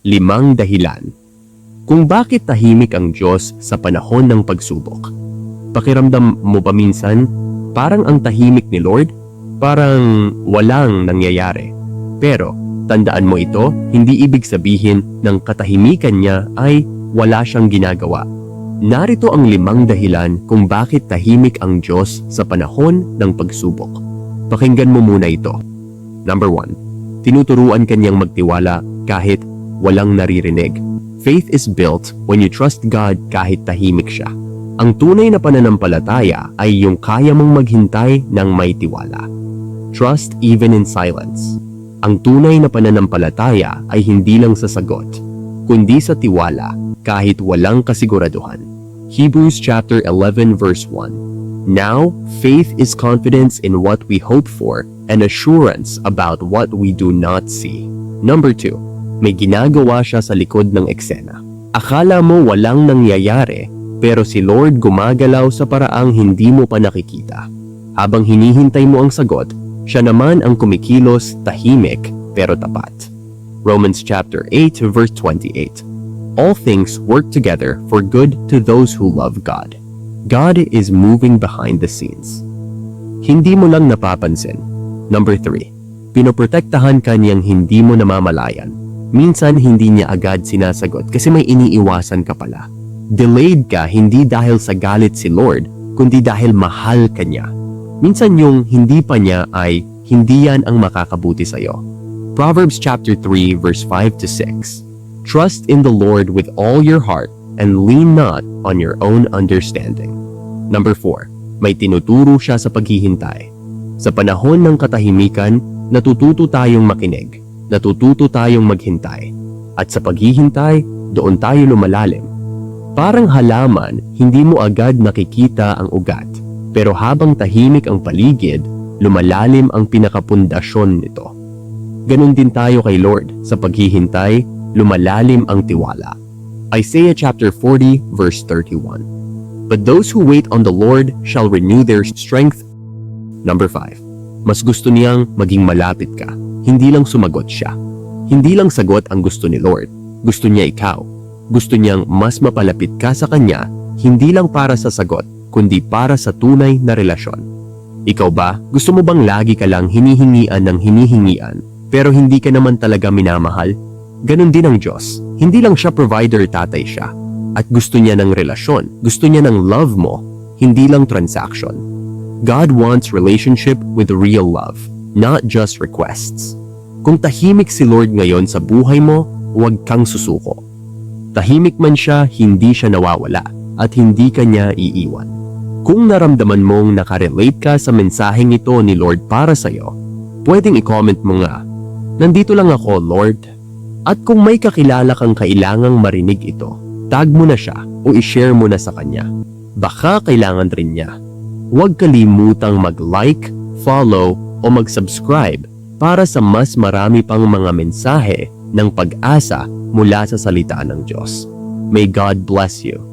limang dahilan kung bakit tahimik ang Diyos sa panahon ng pagsubok. Pakiramdam mo ba minsan parang ang tahimik ni Lord? Parang walang nangyayari. Pero tandaan mo ito, hindi ibig sabihin ng katahimikan niya ay wala siyang ginagawa. Narito ang limang dahilan kung bakit tahimik ang Diyos sa panahon ng pagsubok. Pakinggan mo muna ito. Number one, tinuturuan kanyang magtiwala kahit walang naririnig. Faith is built when you trust God kahit tahimik siya. Ang tunay na pananampalataya ay yung kaya mong maghintay ng may tiwala. Trust even in silence. Ang tunay na pananampalataya ay hindi lang sa sagot, kundi sa tiwala kahit walang kasiguraduhan. Hebrews chapter 11 verse 1. Now, faith is confidence in what we hope for and assurance about what we do not see. Number 2. May ginagawa siya sa likod ng eksena. Akala mo walang nangyayari, pero si Lord gumagalaw sa paraang hindi mo pa nakikita. Habang hinihintay mo ang sagot, siya naman ang kumikilos tahimik pero tapat. Romans chapter 8 verse 28. All things work together for good to those who love God. God is moving behind the scenes. Hindi mo lang napapansin. Number 3. Pinoprotektahan ka niyang hindi mo namamalayan. Minsan hindi niya agad sinasagot kasi may iniiwasan ka pala. Delayed ka hindi dahil sa galit si Lord, kundi dahil mahal ka niya. Minsan yung hindi pa niya ay hindi yan ang makakabuti sa'yo. Proverbs chapter 3 verse 5 to 6. Trust in the Lord with all your heart and lean not on your own understanding. Number 4. May tinuturo siya sa paghihintay. Sa panahon ng katahimikan, natututo tayong makinig, natututo tayong maghintay. At sa paghihintay, doon tayo lumalalim. Parang halaman, hindi mo agad nakikita ang ugat. Pero habang tahimik ang paligid, lumalalim ang pinakapundasyon nito. Ganon din tayo kay Lord. Sa paghihintay, lumalalim ang tiwala. Isaiah chapter 40 verse 31. But those who wait on the Lord shall renew their strength. Number 5. Mas gusto niyang maging malapit ka. Hindi lang sumagot siya. Hindi lang sagot ang gusto ni Lord. Gusto niya ikaw. Gusto niyang mas mapalapit ka sa Kanya, hindi lang para sa sagot, kundi para sa tunay na relasyon. Ikaw ba, gusto mo bang lagi ka lang hinihingian ng hinihingian, pero hindi ka naman talaga minamahal? Ganon din ang Diyos. Hindi lang siya provider tatay siya. At gusto niya ng relasyon, gusto niya ng love mo, hindi lang transaction. God wants relationship with real love, not just requests. Kung tahimik si Lord ngayon sa buhay mo, huwag kang susuko. Tahimik man siya, hindi siya nawawala at hindi ka niya iiwan. Kung naramdaman mong nakarelate ka sa mensaheng ito ni Lord para sa'yo, pwedeng i-comment mo nga, Nandito lang ako, Lord. At kung may kakilala kang kailangang marinig ito, tag mo na siya o i-share mo na sa kanya. Baka kailangan rin niya. Huwag kalimutang mag-like, follow o mag-subscribe para sa mas marami pang mga mensahe ng pag-asa mula sa salita ng Diyos. May God bless you.